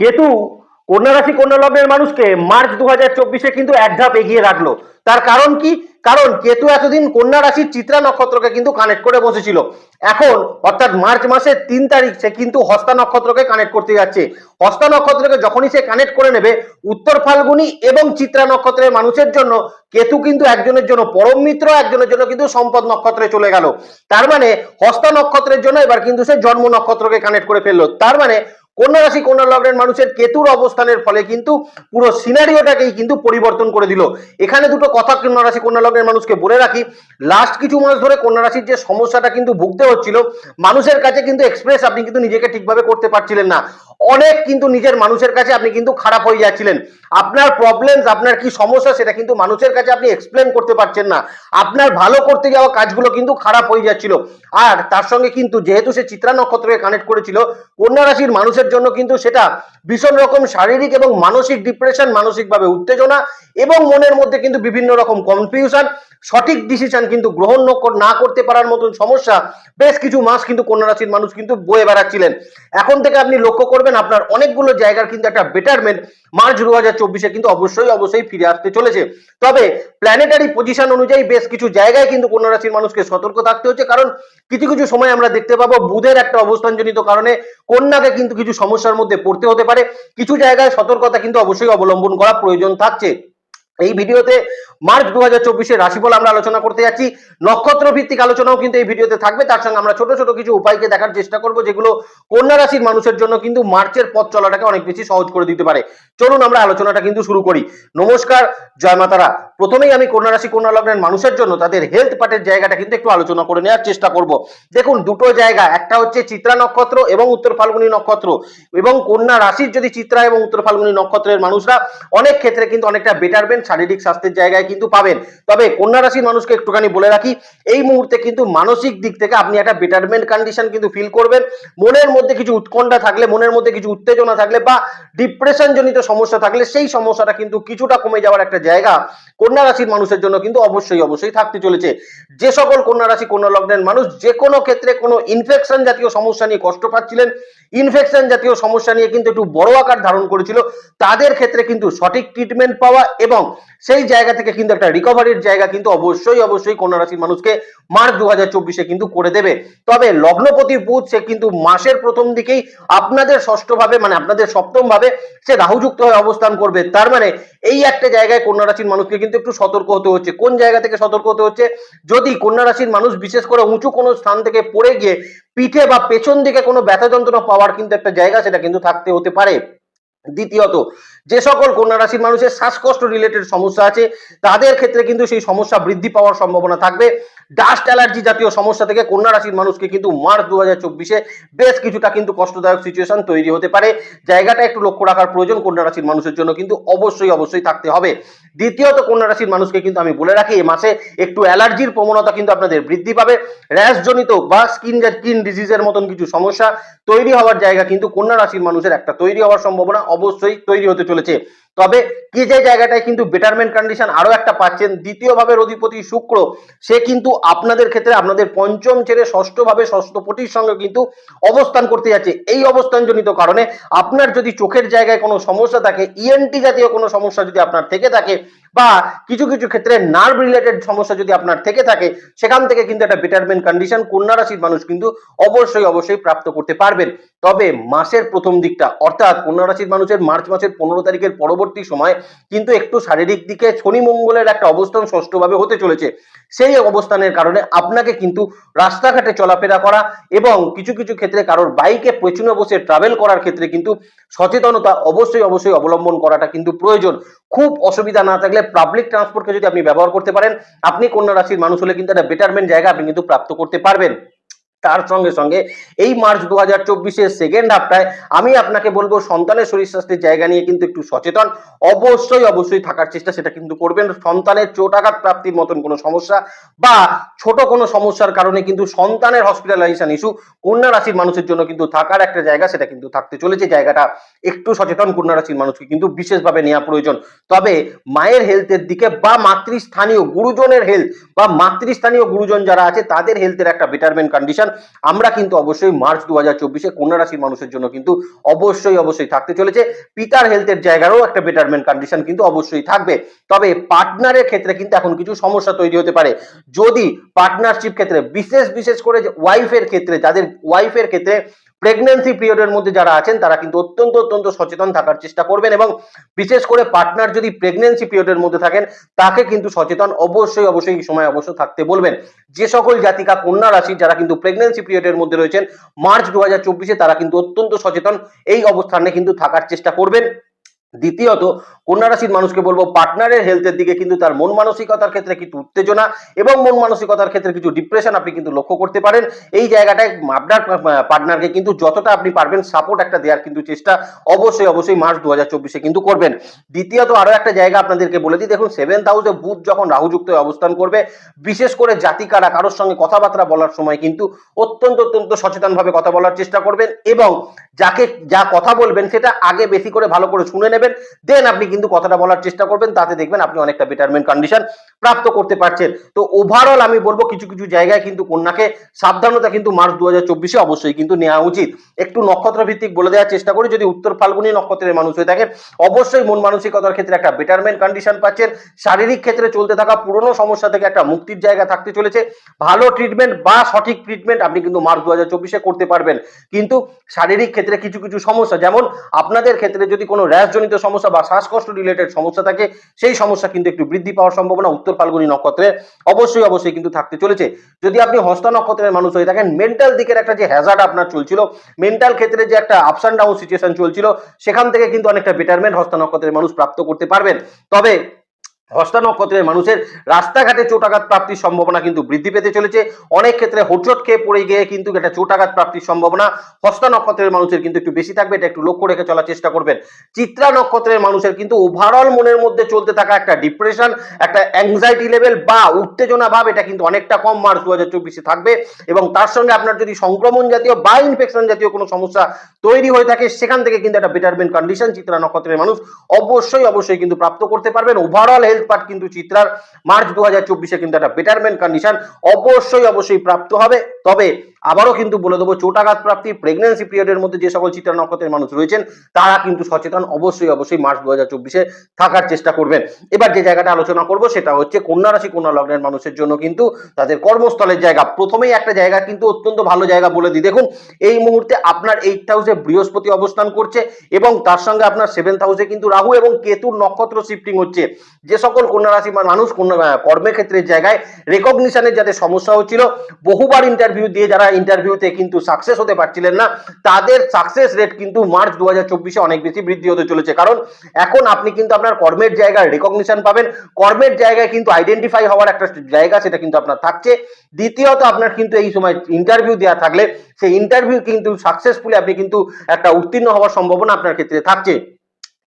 কেতু কন্যা রাশি কন্যা লগ্নের মানুষকে মার্চ দু হাজার চব্বিশে কিন্তু এক ধাপ এগিয়ে রাখল। তার কারণ কি? কারণ কেতু এতদিন কন্যা রাশির চিত্রা নক্ষত্রকে কিন্তু কানেক্ট করে বসেছিল। এখন, অর্থাৎ মার্চ মাসের তিন তারিখ সে কিন্তু হস্তা নক্ষত্রকে কানেক্ট করতে যাচ্ছে। হস্তা নক্ষত্রকে যখনই সে কানেক্ট করে নেবে, উত্তর ফাল্গুনি এবং চিত্রা নক্ষত্রের মানুষের জন্য কেতু কিন্তু একজনের জন্য, পরম মিত্র একজনের জন্য কিন্তু সম্পদ নক্ষত্রে চলে গেল। তার মানে হস্তা নক্ষত্রের জন্য এবার কিন্তু সে জন্ম নক্ষত্রকে কানেক্ট করে ফেলল। তার মানে কন্যা রাশি কন্যা লগ্নের মানুষের কেতুর অবস্থানের ফলে কিন্তু পুরো সিনারিওটাকেই কিন্তু পরিবর্তন করে দিল। এখানে দুটো কথা কন্যা রাশি কন্যা লগ্নের মানুষকে বলে রাখি। লাস্ট কিছু মাস ধরে কন্যা রাশির যে সমস্যাটা কিন্তু ভুগতে হচ্ছিল, মানুষের কাছে কিন্তু এক্সপ্রেস আপনি কিন্তু নিজেকে ঠিকভাবে করতে পারছিলেন না। অনেক কিন্তু নিজের মানুষের কাছে আপনি কিন্তু খারাপ হয়ে যাচ্ছিলেন। আপনার প্রবলেমস আপনার কি সমস্যা সেটা কিন্তু মানুষের কাছে আপনি এক্সপ্লেন করতে পারছেন না। আপনার ভালো করতে যাওয়া কাজগুলো কিন্তু খারাপ হয়ে যাচ্ছিল। আর তার সঙ্গে কিন্তু যেহেতু সে চিত্রা নক্ষত্রকে কানেক্ট করেছিল কন্যা রাশির মানুষের জন্য কিন্তু সেটা ভীষণ রকম শারীরিক এবং মানসিক ডিপ্রেশন মানসিকভাবে উত্তেজনা এবং মনের মধ্যে কিন্তু বিভিন্ন রকম কনফিউশন সঠিক ডিসিশন কিন্তু গ্রহণ না করতে পারার মতন সমস্যা বেশ কিছু মাস কিন্তু কন্যা রাশির মানুষ কিন্তু বয়ে বেড়াচ্ছিলেন। এখন থেকে আপনি লক্ষ্য করবেন আপনার অনেকগুলো জায়গার কিন্তু একটা বেটারমেন্ট মার্চ দু হাজার চব্বিশে কিন্তু অবশ্যই অবশ্যই ফিরে আসতে চলেছে। তবে প্ল্যানেটারি পজিশন অনুযায়ী বেশ কিছু জায়গায় কিন্তু কন্যা রাশির মানুষকে সতর্ক থাকতে হচ্ছে। কারণ কিছু কিছু সময় আমরা দেখতে পাবো, বুধের একটা অবস্থানজনিত কারণে কন্যাকে কিন্তু কিছু সমস্যার মধ্যে পড়তে হতে পারে। কিছু জায়গায় সতর্কতা কিন্তু অবশ্যই অবলম্বন করা প্রয়োজন থাকছে। এই ভিডিওতে মার্চ দু হাজার চব্বিশের রাশিফল আমরা আলোচনা করতে যাচ্ছি। নক্ষত্র ভিত্তিক আলোচনাও কিন্তু এই ভিডিওতে থাকবে। তার সঙ্গে আমরা ছোট ছোট কিছু উপায়কে দেখার চেষ্টা করব, যেগুলো কন্যা রাশির মানুষের জন্য কিন্তু মার্চের পথ চলাটাকে অনেক বেশি সহজ করে দিতে পারে। চলুন আমরা আলোচনাটা কিন্তু শুরু করি। নমস্কার, জয় মাতারা। প্রথমেই আমি কন্যা রাশি কন্যা লগ্নের মানুষের জন্য তাদের হেলথ পার্টের জায়গাটা কিন্তু একটু আলোচনা করে নেওয়ার চেষ্টা করব। দেখুন, দুটো জায়গা, একটা হচ্ছে চিত্রা নক্ষত্র এবং উত্তর ফাল্গুনী নক্ষত্র। এবং কন্যা রাশির যদি চিত্রা এবং উত্তর ফাল্গুনী নক্ষত্রের মানুষরা, অনেক ক্ষেত্রে কিন্তু অনেকটা বেটারমেন্ট শারীরিক স্বাস্থ্যের জায়গায় কিন্তু পাবেন। তবে কন্যা রাশির মানুষকে একটুখানি বলে রাখি, এই মুহূর্তে কিন্তু মানসিক দিক থেকে আপনি একটা বেটারমেন্ট কন্ডিশন কিন্তু ফিল করবেন। মনের মধ্যে কিছু উৎকণ্ঠা থাকলে, মনের মধ্যে কিছু উত্তেজনা থাকলে বা ডিপ্রেশন জনিত সমস্যা থাকলে সেই সমস্যাটা কিন্তু কিছুটা কমে যাওয়ার একটা জায়গা কন্যা রাশির মানুষের জন্য কিন্তু অবশ্যই অবশ্যই থাকতে চলেছে। যে সকল কন্যা রাশি কন্যা লগ্নের মানুষ যে কোনো ক্ষেত্রে কোনো ইনফেকশন জাতীয় সমস্যা নিয়ে কষ্ট পাচ্ছিলেন ইনফেকশন জাতীয় সমস্যা নিয়ে কিন্তু একটু বড় আকার ধারণ করেছিল, তাদের ক্ষেত্রে কিন্তু সঠিক ট্রিটমেন্ট পাওয়া এবং সেই জায়গা থেকে কিন্তু একটা রিকভারির জায়গা কিন্তু অবশ্যই অবশ্যই কন্যা রাশির মানুষকে মার্চ দু হাজার চব্বিশে কিন্তু করে দেবে। তবে লগ্নপতি বুধ, সে কিন্তু মাসের প্রথম দিকেই আপনাদের ষষ্ঠ ভাবে মানে আপনাদের সপ্তম ভাবে সে রাহুযুক্ত হয়ে অবস্থান করবে। তার মানে এই একটা জায়গায় কন্যা রাশির মানুষকে কিন্তু একটু সতর্ক হতে হচ্ছে। কোন জায়গা থেকে সতর্ক হতে হচ্ছে? যদি কন্যা রাশির মানুষ বিশেষ করে উঁচু কোনো স্থান থেকে পড়ে গিয়ে পিঠে বা পেছন দিকে কোনো ব্যথা যন্ত্রণা পাওয়ার কিন্তু একটা জায়গা, সেটা কিন্তু থাকতে হতে পারে। দ্বিতীয়ত, যে সকল কন্যা রাশির মানুষের শ্বাসকষ্ট রিলেটেড সমস্যা আছে, তাদের ক্ষেত্রে কিন্তু সেই সমস্যা বৃদ্ধি পাওয়ার সম্ভাবনা থাকবে। ডাস্ট অ্যালার্জি জাতীয় সমস্যা থেকে কন্যা রাশির মানুষকে কিন্তু মার্চ দু হাজার চব্বিশে বেশ কিছুটা কিন্তু কষ্টদায়ক সিচুয়েশন তৈরি হতে পারে। জায়গাটা একটু লক্ষ্য রাখার প্রয়োজন কন্যা রাশির মানুষের জন্য কিন্তু অবশ্যই অবশ্যই থাকতে হবে। দ্বিতীয়ত, কন্যা রাশির মানুষকে কিন্তু আমি বলে রাখি এই মাসে একটু অ্যালার্জির প্রবণতা কিন্তু আপনাদের বৃদ্ধি পাবে। র্যাশজনিত বা স্কিন স্কিন ডিজিজের মতন কিছু সমস্যা তৈরি হওয়ার জায়গা কিন্তু কন্যা রাশির মানুষের একটা তৈরি হওয়ার সম্ভাবনা অবশ্যই তৈরি হতে চলেছে। তবে কি যে জায়গাটায় কিন্তু বেটারমেন্ট কন্ডিশন আরও একটা পাচ্ছেন দ্বিতীয় ভাবের অধিপতি শুক্র, সে কিন্তু আপনাদের ক্ষেত্রে আপনাদের পঞ্চম ছেড়ে ষষ্ঠ ভাবে ষষ্ঠপতির সঙ্গে কিন্তু অবস্থান করতে যাচ্ছে। এই অবস্থানজনিত কারণে আপনার যদি চোখের জায়গায় কোনো সমস্যা থাকে ইএনটি জাতীয় কোনো সমস্যা যদি আপনার থেকে থাকে বা কিছু কিছু ক্ষেত্রে নার্ভ রিলেটেড সমস্যা যদি আপনার থেকে থাকে, সেখান থেকে কিন্তু একটা বেটারমেন্ট কন্ডিশন কন্যা রাশির মানুষ কিন্তু অবশ্যই অবশ্যই প্রাপ্ত করতে পারবেন। তবে মাসের প্রথম দিকটা, অর্থাৎ কন্যা রাশির মানুষের মার্চ মাসের পনেরো তারিখের পরবর্তী সময় কিন্তু একটু শারীরিক দিকে শনি মঙ্গলের একটা অবস্থান ষষ্ঠভাবে হতে চলেছে। সেই অবস্থানের কারণে আপনাকে কিন্তু রাস্তাঘাটে চলাফেরা করা এবং কিছু কিছু ক্ষেত্রে কারোর বাইকে পেছনে বসে ট্রাভেল করার ক্ষেত্রে কিন্তু সচেতনতা অবশ্যই অবশ্যই অবলম্বন করাটা কিন্তু প্রয়োজন। খুব অসুবিধা না থাকলে পাবলিক ট্রান্সপোর্টকে যদি আপনি ব্যবহার করতে পারেন, আপনি কন্যা রাশির মানুষ হলে কিন্তু একটা বেটারমেন্ট জায়গা আপনি কিন্তু প্রাপ্ত করতে পারবেন। তার সঙ্গে সঙ্গে এই মার্চ দু হাজার চব্বিশের সেকেন্ড হাফটায় আমি আপনাকে বলব সন্তানের শরীর স্বাস্থ্যের জায়গা নিয়ে কিন্তু একটু সচেতন। অবশ্যই অবশ্যই থাকার চেষ্টা সেটা কিন্তু করবেন। সন্তানের চোটাঘাত প্রাপ্তির মতন কোনো সমস্যা বা ছোট কোনো সমস্যার কারণে কিন্তু সন্তানের হসপিটালাইজেশন ইস্যু কন্যা রাশির মানুষের জন্য কিন্তু থাকার একটা জায়গা সেটা কিন্তু থাকতে চলেছে। জায়গাটা একটু সচেতন কন্যা রাশির মানুষকে কিন্তু বিশেষভাবে নেওয়া প্রয়োজন। তবে মায়ের হেলথের দিকে বা মাতৃস্থানীয় গুরুজনের হেলথ বা মাতৃস্থানীয় গুরুজন যারা আছে তাদের হেলথের একটা বেটারমেন্ট কন্ডিশন আমরা কিন্তু অবশ্যই মার্চ দু হাজার চব্বিশে কন্যা রাশির মানুষের জন্য কিন্তু অবশ্যই অবশ্যই থাকতে চলেছে। পিতার হেলথের জায়গারও একটা বেটারমেন্ট কন্ডিশন কিন্তু অবশ্যই থাকবে। তবে পার্টনারের ক্ষেত্রে কিন্তু এখন কিছু সমস্যা তৈরি হতে পারে। যদি পার্টনারশিপ ক্ষেত্রে বিশেষ বিশেষ করে ওয়াইফের ক্ষেত্রে, যাদের ওয়াইফের ক্ষেত্রে প্রেগনেন্সি পিরিয়ডের মধ্যে যারা আছেন, তারা কিন্তু অত্যন্ত অত্যন্ত সচেতন থাকার চেষ্টা করবেন এবং বিশেষ করে পার্টনার যদি প্রেগনেন্সি পিরিয়ডের মধ্যে থাকেন, তাকে কিন্তু সচেতন অবশ্যই অবশ্যই এই সময় অবশ্য থাকতে বলবেন। যে সকল জাতিকা কন্যা রাশি যারা কিন্তু প্রেগনেন্সি পিরিয়ডের মধ্যে রয়েছেন, মার্চ দু তারা কিন্তু অত্যন্ত সচেতন, এই অবস্থানে কিন্তু থাকার চেষ্টা করবেন। দ্বিতীয়ত কন্যা রাশির মানুষকে বলব পার্টনারের হেলথের দিকে কিন্তু তার মন মানসিকতার ক্ষেত্রে কিছু উত্তেজনা এবং মন মানসিকতার ক্ষেত্রে কিছু ডিপ্রেশন আপনি কিন্তু লক্ষ্য করতে পারেন। এই জায়গাটায় আপনার পার্টনারকে কিন্তু যতটা আপনি পারবেন সাপোর্ট একটা দেওয়ার কিন্তু চেষ্টা অবশ্যই অবশ্যই মার্চ দু হাজার কিন্তু করবেন। দ্বিতীয়ত, আরও একটা জায়গা আপনাদেরকে বলে দিই, দেখুন সেভেন্থ হাউসে বুধ যখন রাহুযুক্ত হয়ে অবস্থান করবে, বিশেষ করে জাতিকারা কারোর সঙ্গে কথাবার্তা বলার সময় কিন্তু অত্যন্ত অত্যন্ত সচেতনভাবে কথা বলার চেষ্টা করবেন এবং যাকে, যা কথা বলবেন সেটা আগে বেশি করে ভালো করে শুনে নেবেন। দেন আপনি কিন্তু কথাটা বলার চেষ্টা করবেন, তাতে দেখবেন আপনি অনেকটা বেটারমেন্ট কন্ডিশন প্রাপ্ত করতে পারছেন। তো ওভারঅল আমি বলব, কিছু কিছু জায়গায় কিন্তু কন্যাকে সাবধানতা কিন্তু মার্চ দু হাজার অবশ্যই কিন্তু নেওয়া উচিত। একটু নক্ষত্র ভিত্তিক বলে দেওয়ার চেষ্টা করি, যদি উত্তর ফাল্গুনী নক্ষত্রের মানুষ হয়ে থাকেন, অবশ্যই মন মানসিকতার ক্ষেত্রে একটা বেটারমেন্ট কন্ডিশন পাচ্ছেন। শারীরিক ক্ষেত্রে চলতে থাকা পুরনো সমস্যা থেকে একটা মুক্তির জায়গা থাকতে চলেছে। ভালো ট্রিটমেন্ট বা সঠিক ট্রিটমেন্ট আপনি কিন্তু মার্চ দু হাজার করতে পারবেন। কিন্তু শারীরিক ক্ষেত্রে কিছু কিছু সমস্যা, যেমন আপনাদের ক্ষেত্রে যদি কোনো র্যাশজনিত সমস্যা বা শ্বাসকষ্ট রিলেটেড সমস্যা থাকে, সেই সমস্যা কিন্তু একটু বৃদ্ধি পাওয়ার সম্ভাবনা উত্তর ফাল্গুনি নক্ষত্রে অবশ্যই অবশ্যই কিন্তু থাকতে চলেছে। যদি আপনি হস্ত নক্ষত্রের মানুষ হয়ে থাকেন মেন্টাল দিকের একটা যে হ্যাজার্ড আপনার চলছিল মেন্টাল ক্ষেত্রে যে একটা আপস অ্যান্ড ডাউন সিচুয়েশন চলছিল, সেখান থেকে কিন্তু অনেকটা বেটারমেন্ট হস্ত নক্ষত্রের মানুষ প্রাপ্ত করতে পারবেন। তবে হস্তা নক্ষত্রের মানুষের রাস্তাঘাটে চোটাঘাত প্রাপ্তির সম্ভাবনা কিন্তু বৃদ্ধি পেতে চলেছে। অনেক ক্ষেত্রে হোঁচট খেয়ে পড়ে গিয়ে কিন্তু একটা চোটাঘাত প্রাপ্তির সম্ভাবনা হস্তা নক্ষত্রের মানুষের কিন্তু একটু বেশি থাকবে, এটা একটু লক্ষ্য রেখে চলার চেষ্টা করবেন। চিত্রা নক্ষত্রের মানুষের কিন্তু ওভারঅল মনের মধ্যে চলতে থাকা একটা ডিপ্রেশন একটা অ্যাংজাইটি লেভেল বা উত্তেজনা ভাব, এটা কিন্তু অনেকটা কম মার্চ দু হাজার চব্বিশে থাকবে। এবং তার সঙ্গে আপনার যদি সংক্রমণ জাতীয় বা ইনফেকশন জাতীয় কোনো সমস্যা তৈরি হয়ে থাকে, সেখান থেকে কিন্তু একটা বেটারমেন্ট কন্ডিশন চিত্রা নক্ষত্রের মানুষ অবশ্যই অবশ্যই কিন্তু প্রাপ্ত করতে পারবেন। ওভারঅল হেলথ পার্ট কিন্তু চিত্রার মার্চ দু হাজার চব্বিশে কিন্তু একটা বেটারমেন্ট কন্ডিশন অবশ্যই অবশ্যই প্রাপ্ত হবে। তবে আবারও কিন্তু বলে দেবো, চোটাঘাত প্রাপ্তি প্রেগনেন্সি পিরিয়ডের মধ্যে যে সকল চিত্রা নক্ষত্রের মানুষ রয়েছেন, তারা কিন্তু সচেতন, অবশ্যই অবশ্যই মার্চ দু হাজার চব্বিশে থাকার চেষ্টা করবেন। এবার যে জায়গাটা আলোচনা করব, সেটা হচ্ছে কন্যা রাশি, কন্যা লগ্নের মানুষের জন্য কিন্তু তাদের কর্মস্থলের জায়গা। প্রথমেই একটা জায়গা কিন্তু অত্যন্ত ভালো জায়গা বলে দিই। দেখুন, এই মুহূর্তে আপনার এইট হাউসে বৃহস্পতি অবস্থান করছে এবং তার সঙ্গে আপনার সেভেন্থ হাউসে কিন্তু রাহু এবং কেতুর নক্ষত্র শিফটিং হচ্ছে। যে সকল কন্যা রাশি মানুষ কন্যা কর্মের ক্ষেত্রের জায়গায় রেকগনিশনের যাতে সমস্যা হচ্ছিল, বহুবার ইন্টারভিউ দিয়ে যারা ইন্টারভিউতে কিন্তু সাকসেস হতে পারছিলেন না। তাদের সাকসেস রেট কিন্তু মার্চ দু হাজার অনেক বেশি বৃদ্ধি হতে চলেছে। কারণ এখন আপনি কিন্তু আপনার কর্মের জায়গায় রেকগনিশন পাবেন। কর্মের জায়গায় কিন্তু আইডেন্টিফাই হওয়ার একটা জায়গা সেটা কিন্তু আপনার থাকছে। দ্বিতীয়ত আপনার কিন্তু এই সময় ইন্টারভিউ দেওয়া থাকলে সেই ইন্টারভিউ কিন্তু সাকসেসফুলি আপনি কিন্তু একটা উত্তীর্ণ হওয়ার সম্ভাবনা আপনার ক্ষেত্রে থাকছে।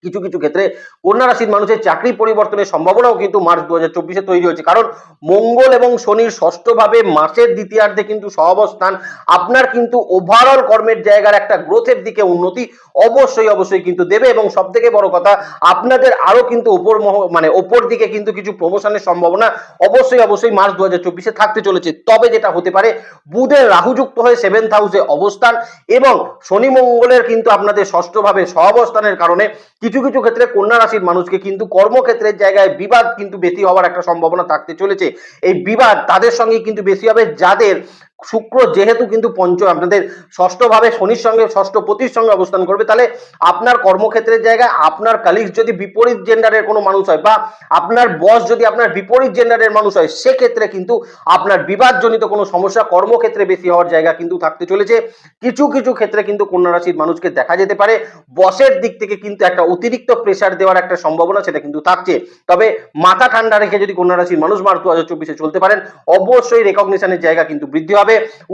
কিছু কিছু ক্ষেত্রে কন্যা রাশির মানুষের চাকরি পরিবর্তনের সম্ভাবনাও কিন্তু মার্চ দু হাজার তৈরি হয়েছে। কারণ মঙ্গল এবং শনির ষষ্ঠভাবে মাসের দ্বিতীয়ার্ধে কিন্তু সহাবস্থান, আপনার কিন্তু ওভারঅল কর্মের জায়গার একটা গ্রোথের দিকে উন্নতি অবশ্যই অবশ্যই কিন্তু দেবে। এবং সব থেকে বড় কথা, আপনাদের আরও কিন্তু ওপর মানে ওপর দিকে কিন্তু কিছু প্রমোশনের সম্ভাবনা অবশ্যই অবশ্যই মার্চ দু হাজার থাকতে চলেছে। তবে যেটা হতে পারে, বুধের রাহুযুক্ত হয়ে সেভেন্থ হাউসে অবস্থান এবং শনি মঙ্গলের কিন্তু আপনাদের ষষ্ঠভাবে সহাবস্থানের কারণে কিছু কিছু কিছু ক্ষেত্রে কন্যা রাশির মানুষকে কিন্তু কর্মক্ষেত্রের জায়গায় বিবাদ কিন্তু বেশি হওয়ার একটা সম্ভাবনা থাকতে চলেছে। এই বিবাদ তাদের সঙ্গে কিন্তু বেশি হবে যাদের শুক্র যেহেতু কিন্তু পঞ্চ আপনাদের ষষ্ঠ ভাবে শনির সঙ্গে, ষষ্ঠ পতির সঙ্গে অবস্থান করবে, তাহলে আপনার কর্মক্ষেত্রের জায়গায় আপনার কালিগ যদি বিপরীত জেন্ডারের কোনো মানুষ হয় বা আপনার বস যদি আপনার বিপরীত জেন্ডারের মানুষ হয়, সেক্ষেত্রে কিন্তু আপনার বিবাদজনিত কোনো সমস্যা কর্মক্ষেত্রে বেশি হওয়ার জায়গা কিন্তু থাকতে চলেছে। কিছু কিছু ক্ষেত্রে কিন্তু কন্যা রাশির মানুষকে দেখা যেতে পারে। বসের দিক থেকে কিন্তু একটা অতিরিক্ত প্রেসার দেওয়ার একটা সম্ভাবনা সেটা কিন্তু থাকছে। তবে মাথা ঠান্ডা রেখে যদি কন্যা রাশির মানুষ মার্চ দু হাজার চব্বিশে চলতে পারেন, অবশ্যই রেকগনিশনের জায়গা কিন্তু বৃদ্ধি হবে।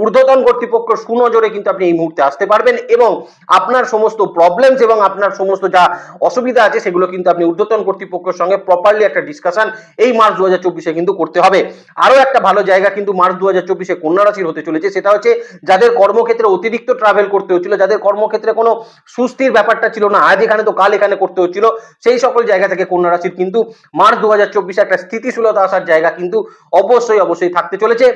ঊর্ধ্বতন কর্তৃপক্ষ সুনজরে কিন্তু আপনি এই মুহূর্তে আসতে পারবেন এবং আপনার সমস্ত প্রবলেমস এবং আপনার সমস্ত যা অসুবিধা আছে সেগুলো কিন্তু আপনি ঊর্ধ্বতন কর্তৃপক্ষের সঙ্গে প্রপারলি একটা ডিসকাশন এই মার্চ দু হাজার কিন্তু করতে হবে। আরও একটা ভালো জায়গা কিন্তু মার্চ দু হাজার চব্বিশে কন্যা রাশির হতে চলেছে, সেটা হচ্ছে যাদের কর্মক্ষেত্রে অতিরিক্ত ট্রাভেল করতে হচ্ছিল, যাদের কর্মক্ষেত্রে কোনো সুস্থির ব্যাপারটা ছিল না, আজ এখানে তো কাল এখানে করতে হচ্ছিল, সেই সকল জায়গা থেকে কন্যা রাশির কিন্তু মার্চ দু হাজার চব্বিশে একটা স্থিতিশীলতা আসার জায়গা কিন্তু অবশ্যই অবশ্যই থাকতে চলেছে।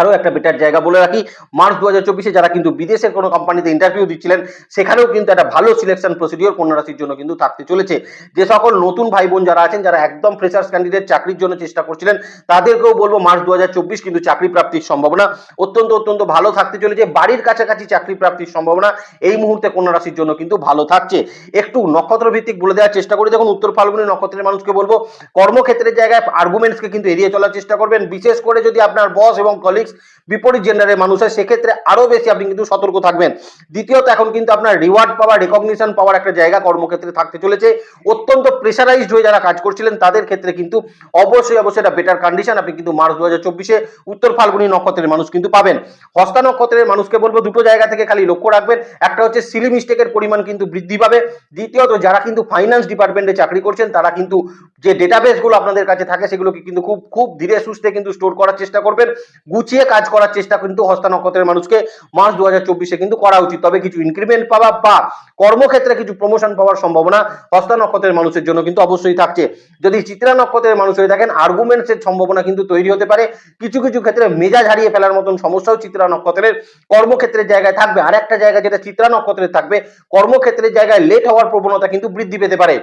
আরও একটা বেটার জায়গা। বলে রাখি, মার্চ দু হাজার যারা কিন্তু বিদেশের কোনো কোম্পানিতে ইন্টারভিউ দিচ্ছিলেন, সেখানেও কিন্তু একটা ভালো সিলেকশন প্রসিডিওর কন্যা রাশির জন্য কিন্তু থাকতে চলেছে। যে সকল নতুন ভাই বোন যারা আছেন, যারা একদম ফ্রেশার্স ক্যান্ডিডেট চাকরির জন্য চেষ্টা করছিলেন, তাদেরকেও বলব মার্চ দু কিন্তু চাকরি প্রাপ্তির সম্ভাবনা অত্যন্ত অত্যন্ত ভালো থাকতে চলেছে। বাড়ির কাছাকাছি চাকরি প্রাপ্তির সম্ভাবনা এই মুহূর্তে কন্যা রাশির জন্য কিন্তু ভালো থাকছে। একটু নক্ষত্র ভিত্তিক বলে দেওয়ার চেষ্টা করি দেখুন, উত্তর ফাল্গুনি নক্ষত্রের মানুষকে বলব, কর্মক্ষেত্রের জায়গায় আর্গুমেন্টসকে কিন্তু এড়িয়ে চলার চেষ্টা করবেন। বিশেষ করে যদি আপনার বস এবং কলিগস বিপরীত জেন্ডারের মানুষ হয়, সেক্ষেত্রে আরও বেশি আপনি কিন্তু সতর্ক থাকবেন। দ্বিতীয়ত, এখন কিন্তু আপনার রিওয়ার্ড পাওয়ার রেকগনিশন পাওয়ার একটা জায়গা কর্মক্ষেত্রে থাকতে চলেছে। অত্যন্ত প্রেশারাইজড হয়ে যারা কাজ করছিলেন, তাদের ক্ষেত্রে কিন্তু অবশ্যই অবশ্যই একটা বেটার কন্ডিশন আপনি কিন্তু মার্চ দু হাজার চব্বিশে উত্তর ফাল্গুনি নক্ষত্রের মানুষ কিন্তু পাবেন। হস্তা নক্ষত্রের মানুষকে বলব, দুটো জায়গা থেকে খালি লক্ষ্য রাখবেন। একটা হচ্ছে সিলি মিস্টেকের পরিমাণ কিন্তু বৃদ্ধি পাবে। দ্বিতীয়ত, যারা কিন্তু ফাইন্যান্স ডিপার্টমেন্টে চাকরি করছেন, তারা কিন্তু যে ডেটাবেসগুলো আপনাদের কাছে থাকে, সেগুলোকে কিন্তু খুব খুব ধীরে সুস্থে কিন্তু স্টোর করার চেষ্টা করবেন। গুছিয়ে কাজ করার চেষ্টা কিন্তু হস্তা নক্ষত্রের মানুষকে মার্চ দু হাজার কিন্তু করা উচিত। তবে কিছু ইনক্রিমেন্ট পাওয়া বা কর্মক্ষেত্রে কিছু প্রমোশন পাওয়ার সম্ভাবনা হস্তা নক্ষত্রের মানুষের জন্য কিন্তু অবশ্যই থাকছে। যদি চিত্রা নক্ষত্রের মানুষ হয়ে থাকেন আর্গুমেন্টস এর সম্ভাবনা কিন্তু তৈরি হতে পারে। কিছু কিছু ক্ষেত্রে মেজাজ হারিয়ে ফেলার মতন সমস্যাও চিত্রা নক্ষত্রের কর্মক্ষেত্রের জায়গায় থাকবে। আর একটা জায়গা যেটা চিত্রা নক্ষত্রের থাকবে, কর্মক্ষেত্রের জায়গায় লেট হওয়ার প্রবণতা কিন্তু বৃদ্ধি পেতে পারে।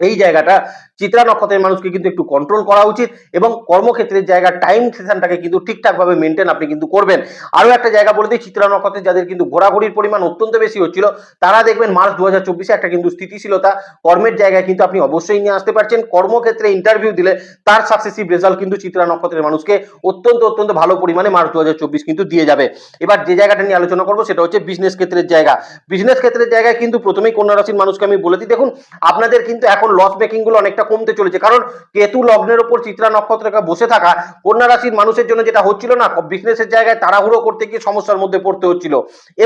এই জায়গাটা চিত্রা নক্ষত্রের মানুষকে কিন্তু একটু কন্ট্রোল করা উচিত এবং কর্মক্ষেত্রের জায়গা টাইম সেশনটাকে কিন্তু ঠিকঠাকভাবে মেনটেন আপনি কিন্তু করবেন। আরও একটা জায়গা বলে দিই চিত্রা নক্ষত্রে যাদের কিন্তু ঘোরাঘুরির পরিমাণ অত্যন্ত বেশি হচ্ছিল, তারা দেখবেন মার্চ দু একটা কিন্তু স্থিতিশীলতা, কর্মের জায়গায় কিন্তু আপনি অবশ্যই নিয়ে আসতে পারছেন। কর্মক্ষেত্রে ইন্টারভিউ দিলে তার সাকসেসিভ রেজাল্ট কিন্তু চিত্রা নক্ষত্রের মানুষকে অত্যন্ত অত্যন্ত ভালো পরিমাণে মার্চ দু কিন্তু দিয়ে যাবে। এবার যে জায়গাটা নিয়ে আলোচনা করব, সেটা হচ্ছে বিজনেস ক্ষেত্রের জায়গা। বিজনেস ক্ষেত্রের জায়গায় কিন্তু প্রথমেই কন্যা রাশির মানুষকে আমি বলে দিই, দেখুন, আপনাদের কিন্তু এখন লস মেকিংগুলো অনেকটা কমতে চলেছে। কারণ কেতু লগ্নের ওপর চিত্রা নক্ষত্রকে বসে থাকা কন্যা রাশির মানুষের জন্য যেটা হচ্ছিল না বিজনেসের জায়গায় তাড়াহুড়ো করতে গিয়ে সমস্যার মধ্যে পড়তে হচ্ছিল।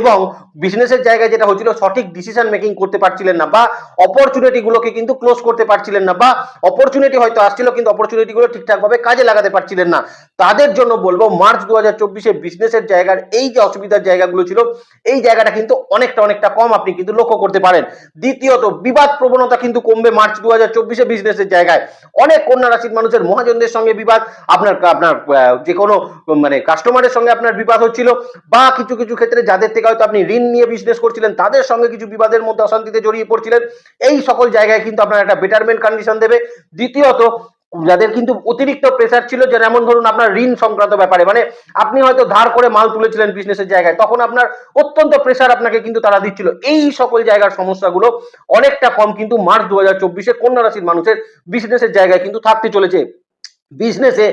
এবং বিজনেসের জায়গায় যেটা হচ্ছিল, সঠিক ডিসিশন মেকিং করতে পারছিলেন না বা অপরচুনিটি গুলোকে কিন্তু ক্লোজ করতে পারছিলেন না বা অপরচুনিটি হয়তো আসছিল, কিন্তু অপরচুনিটি গুলো ঠিকঠাক ভাবে কাজে লাগাতে পারছিলেন না। তাদের জন্য বলব, মার্চ দু হাজার চব্বিশে বিজনেসের জায়গার এই যে অসুবিধার জায়গাগুলো ছিল, এই জায়গাটা কিন্তু অনেকটা অনেকটা কম আপনি কিন্তু লক্ষ্য করতে পারেন। দ্বিতীয়ত, বিবাদ প্রবণতা কিন্তু কমবে মার্চ দু হাজার চব্বিশে বিজনেসের জায়গায় অনেক কন্যা রাশির মানুষের মহাজনদের সঙ্গে বিবাদ, আপনার আপনার যে কোনো মানে কাস্টমারের সঙ্গে আপনার বিবাদ হচ্ছিল, বা কিছু কিছু ক্ষেত্রে যাদের থেকে হয়তো আপনি ঋণ নিয়ে বিজনেস করছিলেন, তাদের সঙ্গে কিছু বিবাদের মধ্যে অশান্তিতে জড়িয়ে পড়ছিলেন, এই সকল জায়গায় কিন্তু আপনার একটা বেটারমেন্ট কন্ডিশন দেবে। দ্বিতীয়ত যাদের কিন্তু অতিরিক্ত প্রেসার ছিল যে এমন ধরুন আপনার ঋণ সংক্রান্ত ব্যাপারে মানে আপনি হয়তো ধার করে মাল তুলেছিলেন বিজনেসের জায়গায়, তখন আপনার অত্যন্ত প্রেসার আপনাকে কিন্তু তারা দিচ্ছিল। এই সকল জায়গার সমস্যাগুলো অনেকটা কম কিন্তু মার্চ দু হাজার চব্বিশে কন্যা রাশির মানুষের বিজনেসের জায়গায় কিন্তু থাকতে চলেছে। বিজনেসে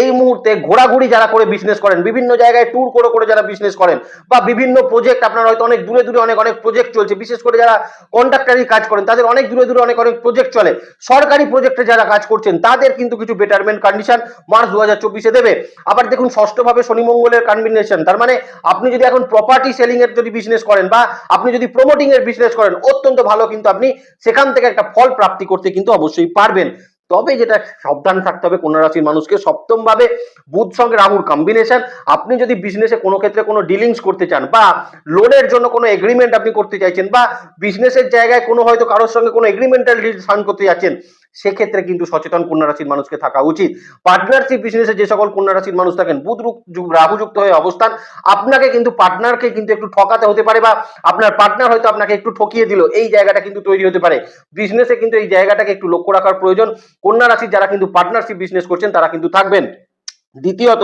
এই মুহূর্তে ঘোরাঘুরি যারা করে বিজনেস করেন, বিভিন্ন জায়গায় ট্যুর করে করে যারা বিজনেস করেন বা বিভিন্ন প্রজেক্ট আপনার হয়তো অনেক দূরে দূরে অনেক অনেক প্রজেক্ট চলছে, বিশেষ করে যারা কন্ট্রাক্টারি কাজ করেন, তাদের অনেক দূরে দূরে অনেক অনেক প্রজেক্ট চলে। সরকারি প্রজেক্টে যারা কাজ করছেন, তাদের কিন্তু কিছু বেটারমেন্ট কন্ডিশন মার্চ দু হাজার চব্বিশে দেবে। আবার দেখুন, ষষ্ঠভাবে শনি মঙ্গলের কম্বিনেশন তার মানে আপনি যদি এখন প্রপার্টি সেলিং এর যদি বিজনেস করেন বা আপনি যদি প্রমোটিং এর বিজনেস করেন, অত্যন্ত ভালো কিন্তু আপনি সেখান থেকে একটা ফল প্রাপ্তি করতে কিন্তু অবশ্যই পারবেন। তবে যেটা সাবধান থাকতে হবে কন্যা রাশির মানুষকে সপ্তম ভাবে বুধ সঙ্গে রাহুর কম্বিনেশন আপনি যদি বিজনেসে কোনো ক্ষেত্রে কোনো ডিলিংস করতে চান বা লোনের জন্য কোনো এগ্রিমেন্ট আপনি করতে চাইছেন বা বিজনেসের জায়গায় কোনো হয়তো কারোর সঙ্গে কোনো এগ্রিমেন্টাল ডিল সাইন করতে যাচ্ছেন সেক্ষেত্রে কিন্তু সচেতন কন্যা রাশির মানুষকে থাকা উচিত। পার্টনারশিপ বিজনেসে যে সকল কন্যা রাশির মানুষ থাকেন বুধ রাহুযুক্ত হয়ে অবস্থান, আপনাকে কিন্তু পার্টনারকে কিন্তু একটু ঠকাতে হতে পারে বা আপনার পার্টনার হয়তো আপনাকে একটু ঠকিয়ে দিল, এই জায়গাটা কিন্তু তৈরি হতে পারে। বিজনেসে কিন্তু এই জায়গাটাকে একটু লক্ষ্য রাখার প্রয়োজন। কন্যা রাশির যারা কিন্তু পার্টনারশিপ বিজনেস করছেন, তারা কিন্তু থাকবেন। দ্বিতীয়ত,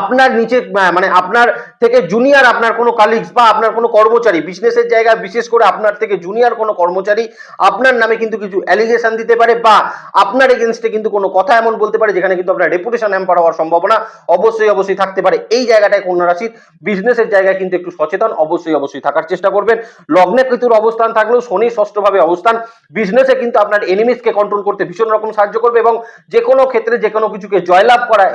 আপনার নিচে মানে আপনার থেকে জুনিয়র আপনার কোনো কালিগস বা আপনার কোনো কর্মচারী বিজনেসের জায়গায় বিশেষ করে আপনার থেকে জুনিয়র কোনো কর্মচারী, আপনার নামে কিন্তু কিছু অ্যালিগেশন দিতে পারে বা আপনার এগেনস্টে কিন্তু কোনো কথা এমন বলতে পারে যেখানে কিন্তু আপনার রেপুটেশন হ্যাম্পার হওয়ার সম্ভাবনা অবশ্যই অবশ্যই থাকতে পারে। এই জায়গাটায় কন্যা রাশির বিজনেসের জায়গায় কিন্তু একটু সচেতন অবশ্যই অবশ্যই থাকার চেষ্টা করবেন। লগ্নে অবস্থান থাকলেও শনি ষষ্ঠভাবে অবস্থান। বিজনেসে কিন্তু আপনার এনিমিসকে কন্ট্রোল করতে ভীষণ রকম সাহায্য করবে এবং যে কোনো ক্ষেত্রে যে কোনো কিছুকে জয়লাভ করা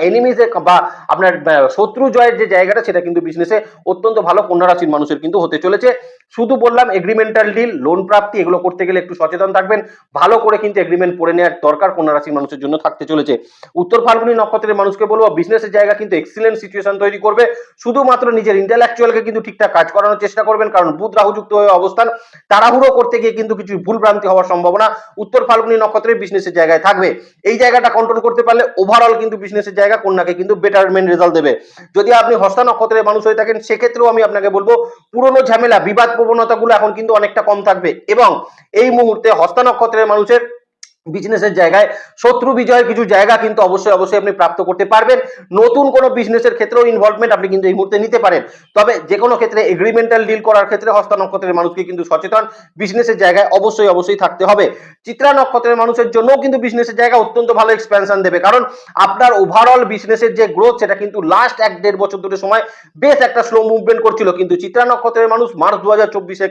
এনিমিসে বা আপনার শত্রু জয়ের যে জায়গাটা, সেটা কিন্তু বিজনেসে অত্যন্ত ভালো কন্যা রাশির মানুষের কিন্তু হতে চলেছে। শুধু বললাম এগ্রিমেন্টাল ডিল লোন প্রাপ্তি, এগুলো করতে গেলে একটু সচেতন থাকবেন। ভালো করে কিন্তু এগ্রিমেন্ট পড়ে নেওয়ার দরকার কন্যা রাশির মানুষের জন্য থাকতে চলেছে। উত্তর ফাল্গুনি নক্ষত্রের মানুষকে বলব বিজনেসের জায়গা কিন্তু এক্সিলেন্ট সিচুয়েশন তৈরি করবে। শুধুমাত্র নিজের ইন্টেলেকচুয়ালকে কিন্তু ঠিকঠাক কাজ করানোর চেষ্টা করবেন, কারণ বুধ রাহুযুক্ত হয়ে অবস্থান, তাড়াহুড়ো করতে গিয়ে কিন্তু কিছু ভুল ভ্রান্তি হওয়ার সম্ভাবনা উত্তর ফাল্গুনি নক্ষত্রের বিজনেসের জায়গায় থাকবে। এই জায়গাটা কন্ট্রোল করতে পারলে ওভারঅল কিন্তু বিজনেসের জায়গা কন্যাকে কিন্তু বেটারমেন্ট রেজাল্ট দেবে। যদি আপনি হস্তা নক্ষত্রের মানুষ হয়ে থাকেন, সেক্ষেত্রেও আমি আপনাকে বলব, পুরনো ঝামেলা, বিবাদ প্রবণতাগুলো এখন কিন্তু অনেকটা কম থাকবে। এবং এই মুহূর্তে হস্তা নক্ষত্রের মানুষের বিজনেসের জায়গায় শত্রু বিজয়ের কিছু জায়গা কিন্তু অবশ্যই অবশ্যই আপনি প্রাপ্ত করতে পারবেন। নতুন কোনো বিজনেসের ক্ষেত্রেও ইনভলভমেন্ট আপনি কিন্তু এই মুহূর্তে নিতে পারেন। তবে যে কোনো ক্ষেত্রে এগ্রিমেন্টাল ডিল করার ক্ষেত্রে হস্তা নক্ষত্রের মানুষকে কিন্তু সচেতন। বিজনেসের জায়গায় অবশ্যই অবশ্যই থাকতে হবে। চিত্রা নক্ষত্রের মানুষের জন্য কিন্তু বিজনেসের জায়গা অত্যন্ত ভালো এক্সপেনশন দেবে। কারণ আপনার ওভারঅল বিজনেসের যে গ্রোথ সেটা কিন্তু লাস্ট এক দেড় বছর ধরে সময় বেশ একটা স্লো মুভমেন্ট করছিল। কিন্তু চিত্রা নক্ষত্রের মানুষ মার্চ দু হাজার চব্বিশে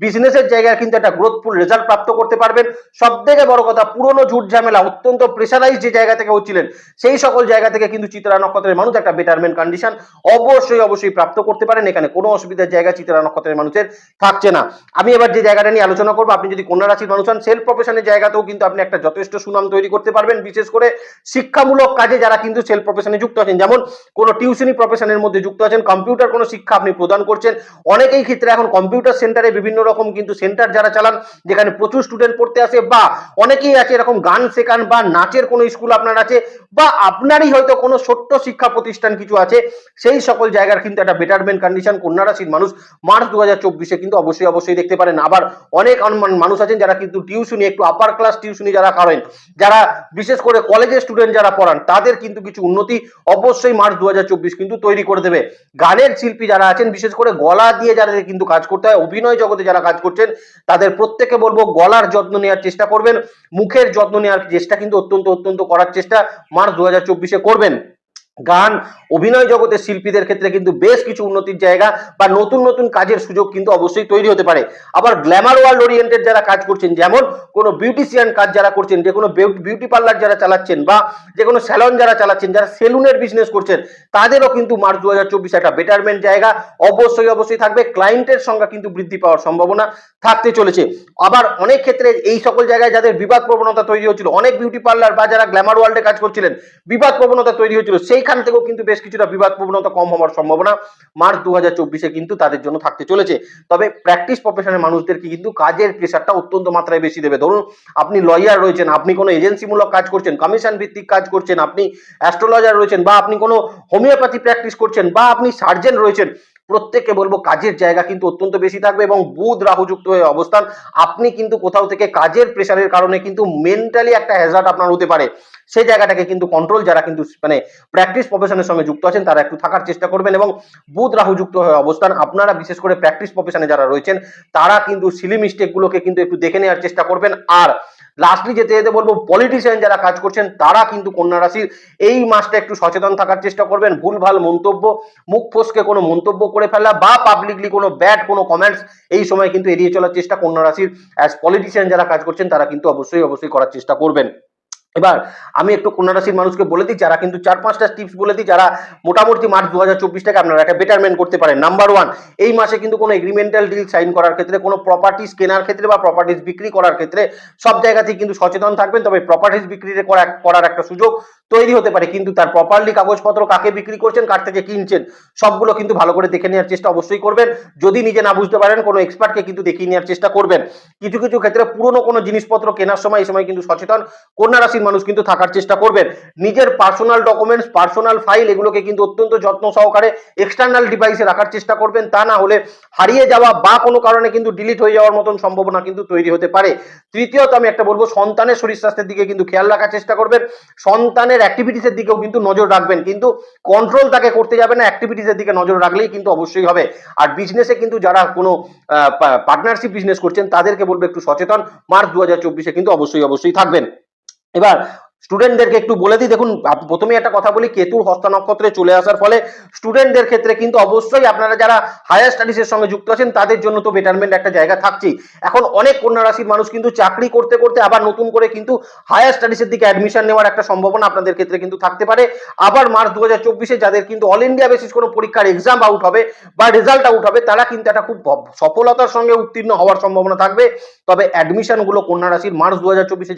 বিজনেসের জায়গায় কিন্তু একটা গ্রোথফুল রেজাল্ট প্রাপ্ত করতে পারবেন। সব থেকে বড় কথা পুরনো ঝুট ঝামেলা, অত্যন্ত প্রেশারাইজ যে জায়গা থেকে হচ্ছিলেন, সেই সকল জায়গা থেকে কিন্তু চিত্রা নক্ষত্রের মানুষ একটা বেটারমেন্ট কন্ডিশন অবশ্যই অবশ্যই প্রাপ্ত করতে পারেন। এখানে কোনো অসুবিধার জায়গা চিত্রা নক্ষত্রের মানুষের থাকছে না। আমি এবার যে জায়গাটা নিয়ে আলোচনা করব, আপনি যদি কন্যা রাশির মানুষ হন সেলফ প্রফেশনের জায়গাতেও কিন্তু আপনি একটা যথেষ্ট সুনাম তৈরি করতে পারবেন। বিশেষ করে শিক্ষামূলক কাজে যারা কিন্তু সেলফ প্রফেশনে যুক্ত আছেন, যেমন কোনো টিউশনি প্রফেশনের মধ্যে যুক্ত আছেন কম্পিউটার কোনো শিক্ষা আপনি প্রদান করছেন, অনেকেই ক্ষেত্রে এখন কম্পিউটার সেন্টারে বিভিন্ন রকম কিন্তু সেন্টার যারা চালান, যেখানে প্রচুর স্টুডেন্ট পড়তে আসে বা অনেকেই আছে, এরকম গান শেখান বা নাচের কোনো স্কুল আপনার আছে, বা আপনারই হয়তো কোনো ছোট্ট শিক্ষা প্রতিষ্ঠান কিছু আছে, সেই সকল জায়গার কিন্তু একটা বেটারমেন্ট কন্ডিশন কন্যা রাশির মানুষ মার্চ দু হাজার কিন্তু অবশ্যই অবশ্যই দেখতে পারেন। আবার অনেক মানুষ আছেন যারা কিন্তু টিউশনি একটু আপার ক্লাস টিউশনি যারা করেন, যারা বিশেষ করে কলেজের স্টুডেন্ট যারা পড়ান, তাদের কিন্তু কিছু উন্নতি অবশ্যই মার্চ দু হাজার চব্বিশ কিন্তু তৈরি করে দেবে। গানের শিল্পী যারা আছেন, বিশেষ করে গলা দিয়ে যাদের কিন্তু কাজ করতে হয়, অভিনয় জগতে যারা কাজ করছেন, তাদের প্রত্যেকে বলব গলার যত্ন নেওয়ার চেষ্টা করবেন মুখের যত্ন নেওয়ার চেষ্টা কিন্তু অত্যন্ত অত্যন্ত করার চেষ্টা মার্চ দু হাজার করবেন। গান, অভিনয় জগতের শিল্পীদের ক্ষেত্রে কিন্তু বেশ কিছু উন্নতির জায়গা বা নতুন নতুন কাজের সুযোগ কিন্তু অবশ্যই তৈরি হতে পারে। আবার গ্ল্যামার ওয়ার্ল্ড ওরিয়েন্টেড যারা কাজ করছেন, যেমন কোনো বিউটিশিয়ান কাজ যারা করছেন, যে কোনো বিউটি পার্লার যারা চালাচ্ছেন বা যে কোনো স্যালন যারা চালাচ্ছেন, যারা সেলুনের বিজনেস করছেন, তাদেরও কিন্তু মার্চ দু হাজার চব্বিশ একটা বেটারমেন্ট জায়গা অবশ্যই অবশ্যই থাকবে। ক্লায়েন্টের সংখ্যা কিন্তু বৃদ্ধি পাওয়ার সম্ভাবনা থাকতে চলেছে। আবার অনেক ক্ষেত্রে এই সকল জায়গায় যাদের বিবাদ প্রবণতা তৈরি হচ্ছিল, অনেক বিউটি পার্লার বা যারা গ্ল্যামার ওয়ার্ল্ডে কাজ করছিলেন, বিবাদ প্রবণতা তৈরি হচ্ছিল সেইখান থেকেও কিন্তু বেশ কিছুটা বিবাদ প্রবণতা কম হওয়ার সম্ভাবনা মার্চ দু হাজার চব্বিশে কিন্তু তাদের জন্য থাকতে চলেছে। তবে প্র্যাকটিস প্রফেশনের মানুষদেরকে কিন্তু কাজের প্রেশারটা অত্যন্ত মাত্রায় বেশি দেবে। ধরুন, আপনি লয়ার রয়েছেন, আপনি কোনো এজেন্সিমূলক কাজ করছেন কমিশন ভিত্তিক কাজ করছেন, আপনি অ্যাস্ট্রোলজার রয়েছেন বা আপনি কোনো হোমিওপ্যাথি প্র্যাকটিস করছেন বা আপনি সার্জেন রয়েছেন প্রত্যেককে বলব কাজের জায়গা কিন্তু অত্যন্ত বেশি থাকবে এবং বুধ রাহুযুক্ত হয়ে অবস্থান। আপনি কিন্তু কোথাও থেকে কাজের প্রেশারের কারণে কিন্তু মেন্টালি একটা হ্যাজার্ড আপনার হতে পারে। সেই জায়গাটাকে কিন্তু কন্ট্রোল যারা কিন্তু মানে প্র্যাকটিস প্রফেশনের সঙ্গে যুক্ত আছেন, তারা একটু থাকার চেষ্টা করবেন এবং বুধ রাহুযুক্ত হয়ে অবস্থান। আপনারা বিশেষ করে প্র্যাকটিস প্রফেশনে যারা রয়েছেন, তারা কিন্তু সিলি মিস্টেকগুলোকে কিন্তু একটু দেখে নেওয়ার চেষ্টা করবেন। আর লাস্টলি যেতে যেতে বলব পলিটিশিয়ান যারা কাজ করছেন, তারা কিন্তু কন্যা রাশির এই মাসটা একটু সচেতন থাকার চেষ্টা করবেন। ভুলভাল মন্তব্য, মুখ ফসকে কোনো মন্তব্য করে ফেলা বা পাবলিকলি কোনো ব্যাড কোনো কমেন্টস এই সময় কিন্তু এড়িয়ে চলার চেষ্টা কন্যা রাশির। অ্যাজ পলিটিশিয়ান যারা কাজ করছেন, তারা কিন্তু অবশ্যই অবশ্যই করার চেষ্টা করবেন। এবার আমি একটু কন্যা রাশির মানুষকে বলে দিই, যারা কিন্তু চার পাঁচটা টিপস বলে দিই, যারা মোটামুটি মার্চ দু হাজার চব্বিশ থেকে আপনারা একটা বেটারমেন্ট করতে পারেন। নাম্বার ওয়ান এই মাসে কিন্তু কোনো এগ্রিমেন্টাল ডিল সাইন করার ক্ষেত্রে, কোনো প্রপার্টিস কেনার ক্ষেত্রে বা প্রপার্টিস বিক্রি করার ক্ষেত্রে সব জায়গাতেই কিন্তু সচেতন থাকবেন। তবে প্রপার্টিস বিক্রি করা, করার একটা সুযোগ তৈরি হতে পারে। কিন্তু তার প্রপারলি কাগজপত্র কাকে বিক্রি করছেন, কার থেকে কিনছেন, সবগুলো কিন্তু ভালো করে দেখে নেওয়ার চেষ্টা অবশ্যই করবেন। যদি নিজে না বুঝতে পারেন, কোনো এক্সপার্টকে কিন্তু দেখিয়ে নেওয়ার চেষ্টা করবেন। কিছু কিছু ক্ষেত্রে পুরনো কোনো জিনিসপত্র কেনার সময়, এই সময় কিন্তু সচেতন। কন্যা রাশির মানুষ কিন্তু থাকার চেষ্টা করবেন। নিজের পার্সোনাল ডকুমেন্টস পার্সোনাল ফাইল এগুলোকে কিন্তু অত্যন্ত যত্ন সহকারে এক্সটার্নাল ডিভাইসে রাখার চেষ্টা করবেন। তা না হলে হারিয়ে যাওয়া বা কোনো কারণে কিন্তু ডিলিট হয়ে যাওয়ার মতন সম্ভাবনা কিন্তু তৈরি হতে পারে। তৃতীয়ত আমি একটা বলব, সন্তানের শরীর স্বাস্থ্যের দিকে কিন্তু খেয়াল রাখার চেষ্টা করবেন। সন্তানের অ্যাক্টিভিটিসের দিকেও কিন্তু নজর রাখবেন। কিন্তু কন্ট্রোল তাকে করতে যাবে না অ্যাক্টিভিটিসের দিকে নজর রাখলেই কিন্তু অবশ্যই হবে। আর বিজনেসে কিন্তু যারা কোনো পার্টনারশিপ বিজনেস করছেন, তাদেরকে বলব একটু সচেতন। মার্চ দু কিন্তু অবশ্যই অবশ্যই থাকবেন। এবার স্টুডেন্টদেরকে একটু বলে দিই, দেখুন প্রথমে একটা কথা বলি, কেতুর হস্ত নক্ষত্রে চলে আসার ফলে স্টুডেন্টদের ক্ষেত্রে কিন্তু অবশ্যই আপনারা যারা হায়ার স্টাডিজের সঙ্গে যুক্ত আছেন, তাদের জন্য তো বেটারমেন্ট একটা জায়গা থাকছেই। এখন অনেক কন্যা রাশির মানুষ কিন্তু চাকরি করতে করতে আবার নতুন করে কিন্তু হায়ার স্টাডিজের দিকে অ্যাডমিশন নেওয়ার একটা সম্ভাবনা আপনাদের ক্ষেত্রে কিন্তু থাকতে পারে। আবার মার্চ দু হাজার যাদের কিন্তু অল ইন্ডিয়া বেসিস কোনো পরীক্ষার এক্সাম আউট হবে বা রেজাল্ট আউট হবে, তারা কিন্তু একটা খুব সফলতার সঙ্গে উত্তীর্ণ হওয়ার সম্ভাবনা থাকবে। তবে অ্যাডমিশনগুলো কন্যা রাশির মার্চ দু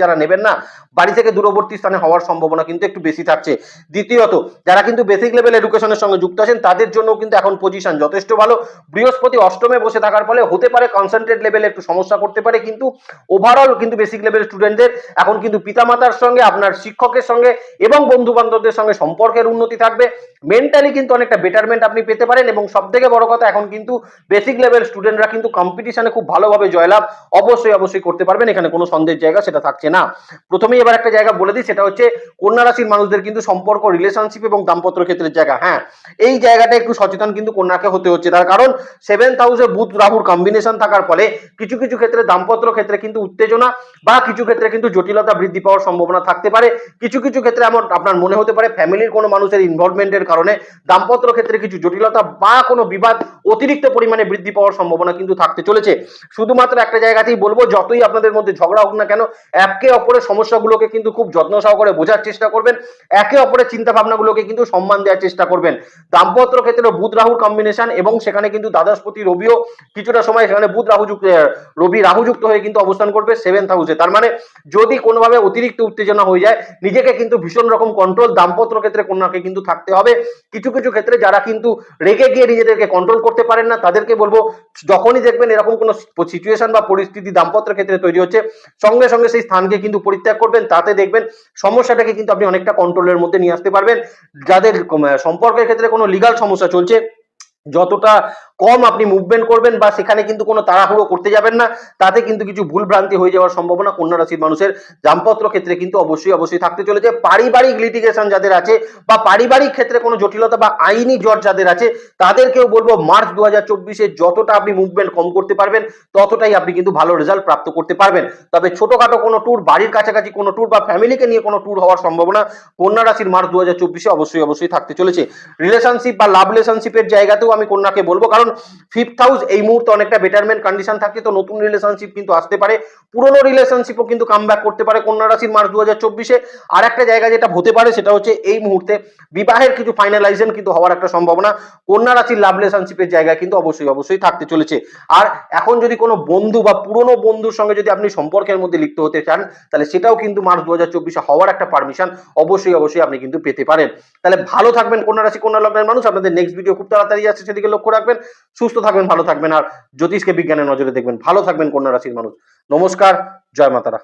যারা নেবেন না, বাড়ি থেকে দূরবর্তী স্থানে হওয়ার সম্ভাবনা কিন্তু একটু বেশি থাকছে। দ্বিতীয়ত, যারা কিন্তু বেসিক লেভেল এডুকেশনের সঙ্গে যুক্ত আছেন, তাদের জন্য কিন্তু এখন পজিশন যথেষ্ট ভালো। বৃহস্পতি অষ্টমে বসে থাকার ফলে হতে পারে কনসেন্ট্রেট লেভেলে একটু সমস্যা করতে পারে, কিন্তু ওভারঅল কিন্তু বেসিক লেভেল স্টুডেন্টদের এখন কিন্তু পিতামাতার সঙ্গে, আপনার শিক্ষকের সঙ্গে এবং বন্ধু বান্ধবদের সঙ্গে সম্পর্কের উন্নতি থাকবে। মেন্টালি কিন্তু অনেকটা বেটারমেন্ট আপনি পেতে পারেন এবং সব থেকে বড় কথা, এখন কিন্তু বেসিক লেভেল স্টুডেন্টরা কিন্তু কম্পিটিশনে খুব ভালোভাবে জয়লাভ অবশ্যই অবশ্যই করতে পারবেন, এখানে কোনো সন্দেহের জায়গা সেটা থাকছে না। প্রথমেই এবার একটা জায়গা বলে দিই সেটা হচ্ছে কন্যা রাশির মানুষদের কিন্তু সম্পর্ক রিলেশনশিপ এবং দাম্পত্য ক্ষেত্রের জায়গা হ্যাঁ। এই জায়গাটা একটু সচেতন কিন্তু কন্যাকে হতে হচ্ছে। তার কারণ সেভেন্থ হাউসে বুধ রাহুর কম্বিনেশন থাকার ফলে কিছু কিছু ক্ষেত্রে দাম্পত্য ক্ষেত্রে কিন্তু উত্তেজনা বা কিছু ক্ষেত্রে কিন্তু জটিলতা বৃদ্ধি পাওয়ার সম্ভাবনা থাকতে পারে। কিছু কিছু ক্ষেত্রে এমন আপনার মনে হতে পারে ফ্যামিলির কোনো মানুষের ইনভলভমেন্টের কারণে দাম্পত্য ক্ষেত্রে কিছু জটিলতা বা কোনো বিবাদ অতিরিক্ত পরিমাণে বৃদ্ধি পাওয়ার সম্ভাবনা কিন্তু থাকতে চলেছে। শুধুমাত্র একটা জায়গাতেই বলব, যতই আপনাদের মধ্যে ঝগড়া হোক না কেন, একে অপরের সমস্যাগুলোকে কিন্তু খুব যত্ন সহকারে বোঝার চেষ্টা করবেন। একে অপরের চিন্তা ভাবনাগুলোকে কিন্তু সম্মান দেওয়ার চেষ্টা করবেন। দাম্পত্য ক্ষেত্রে বুধ রাহুর কম্বিনেশন এবং সেখানে কিন্তু দ্বাদশপতি রবিও কিছুটা সময় সেখানে বুধ রাহু যুক্ত রবি রাহু যুক্ত হয়ে কিন্তু অবস্থান করবে সেভেন্থ হাউসে তার মানে যদি কোনোভাবে অতিরিক্ত উত্তেজনা হয়ে যায়, নিজেকে কিন্তু ভীষণ রকম কন্ট্রোল দাম্পত্য ক্ষেত্রে কন্যাকে কিন্তু থাকতে হবে। কিছু কিছু ক্ষেত্রে যারা কিন্তু রেগে গিয়ে নিজেদেরকে কন্ট্রোল করতে পারেন না, তাদেরকে বলব, যখনই দেখবেন এরকম কোনো সিচুয়েশন বা পরিস্থিতি দাম্পত্য ক্ষেত্রে তৈরি হচ্ছে, সঙ্গে সঙ্গে সেই স্থানকে কিন্তু পরিত্যাগ করবেন। তাতে দেখবেন সমস্যাটাকে কিন্তু আপনি অনেকটা কন্ট্রোলের মধ্যে নিয়ে আসতে পারবেন। যাদের সম্পর্কের ক্ষেত্রে কোনো লিগাল সমস্যা চলছে, যতটা কম আপনি মুভমেন্ট করবেন বা সেখানে কিন্তু কোনো তাড়াহুড়ো করতে যাবেন না। তাতে কিন্তু কিছু ভুল ভ্রান্তি হয়ে যাওয়ার সম্ভাবনা কন্যা রাশির মানুষের। দাম্পত্য ক্ষেত্রে কিন্তু অবশ্যই অবশ্যই থাকতে চলেছে। পারিবারিক লিটিগেশন যাদের আছে বা পারিবারিক ক্ষেত্রে কোনো জটিলতা বা আইনি জট যাদের আছে, তাদেরকেও বলব মার্চ দু হাজার যতটা আপনি মুভমেন্ট কম করতে পারবেন, ততটাই আপনি কিন্তু ভালো রেজাল্ট প্রাপ্ত করতে পারবেন। তবে ছোটখাটো কোনো ট্যুর বাড়ির কাছাকাছি কোনো ট্যুর বা ফ্যামিলিকে নিয়ে কোনো ট্যুর হওয়ার সম্ভাবনা কন্যা রাশির মার্চ দু অবশ্যই অবশ্যই থাকতে চলেছে। রিলেশনশিপ বা লাভ রিলেশনশিপের জায়গাতেও আমি কন্যাকে বলব, কারণ ফিফথ হাউস এই মুহূর্তে অনেকটা বেটারমেন্ট কন্ডিশন থাকছে তো নতুন রিলেশনশিপ কিন্তু আসতে পারে। পুরনো রিলেশনশিপও কিন্তু কাম করতে পারে কন্যা রাশির মার্চ দু হাজার চব্বিশে। আর একটা জায়গা যেটা হতে পারে সেটা হচ্ছে এই মুহূর্তে বিবাহের কিছু ফাইনালাইজেশন কিন্তু হওয়ার একটা সম্ভাবনা। কন্যা রাশির লাভ রিলেশনশিপের জায়গায় কিন্তু অবশ্যই অবশ্যই থাকতে চলেছে। আর এখন যদি কোনো বন্ধু বা পুরনো বন্ধুর সঙ্গে যদি আপনি সম্পর্কের মধ্যে লিপ্ত হতে চান, তাহলে সেটাও কিন্তু মার্চ দু হাজার চব্বিশে হওয়ার একটা পারমিশন অবশ্যই অবশ্যই আপনি কিন্তু পেতে পারেন। তাহলে ভালো থাকবেন কন্যা রাশি, কন্যা লগ্নের মানুষ। আপনাদের নেক্সট ভিডিও খুব তাড়াতাড়ি আসছে, সেদিকে লক্ষ্য রাখবেন। সুস্থ থাকবেন, ভালো থাকবেন, আর জ্যোতিষকে বিজ্ঞানের নজরে দেখবেন। ভালো থাকবেন, কন্যা রাশির মানুষ। নমস্কার, জয় মাতারা।